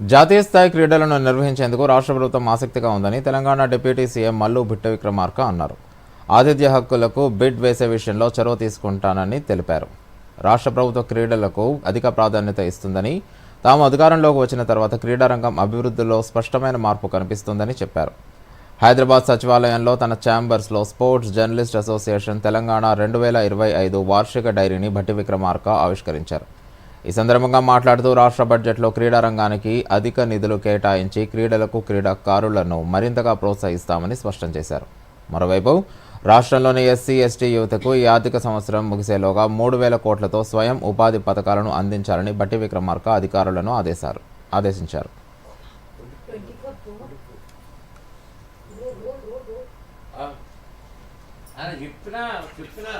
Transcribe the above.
జాతీయ స్థాయి క్రీడలను నిర్వహించేందుకు రాష్ట్ర ప్రభుత్వం ఆసక్తిగా ఉందని తెలంగాణ డిప్యూటీ సీఎం మల్లు బిట్ట విక్రమార్క అన్నారు. ఆతిథ్య హక్కులకు బిడ్ వేసే విషయంలో చొరవ తీసుకుంటానని తెలిపారు. రాష్ట్ర ప్రభుత్వ క్రీడలకు అధిక ప్రాధాన్యత ఇస్తుందని తాము అధికారంలోకి వచ్చిన తర్వాత క్రీడారంగం అభివృద్ధిలో స్పష్టమైన మార్పు కనిపిస్తుందని చెప్పారు. హైదరాబాద్ సచివాలయంలో తన ఛాంబర్స్లో స్పోర్ట్స్ జర్నలిస్ట్ అసోసియేషన్ తెలంగాణ రెండు వేల ఇరవై ఐదు వార్షిక డైరీని భట్టి విక్రమార్క ఆవిష్కరించారు. ఈ సందర్భంగా మాట్లాడుతూ రాష్ట్ర బడ్జెట్లో క్రీడా రంగానికి అధిక నిధులు కేటాయించి క్రీడలకు క్రీడాకారులను మరింతగా ప్రోత్సహిస్తామని స్పష్టం చేశారు. మరోవైపు రాష్ట్రంలోని ఎస్సీ ఎస్టీ యువతకు ఈ ఆర్థిక సంవత్సరం ముగిసేలోగా మూడు వేల కోట్లతో స్వయం ఉపాధి పథకాలను అందించాలని బట్టి విక్రమార్క అధికారులను ఆదేశారు ఆదేశించారు. చెప్పినా చెప్పినా.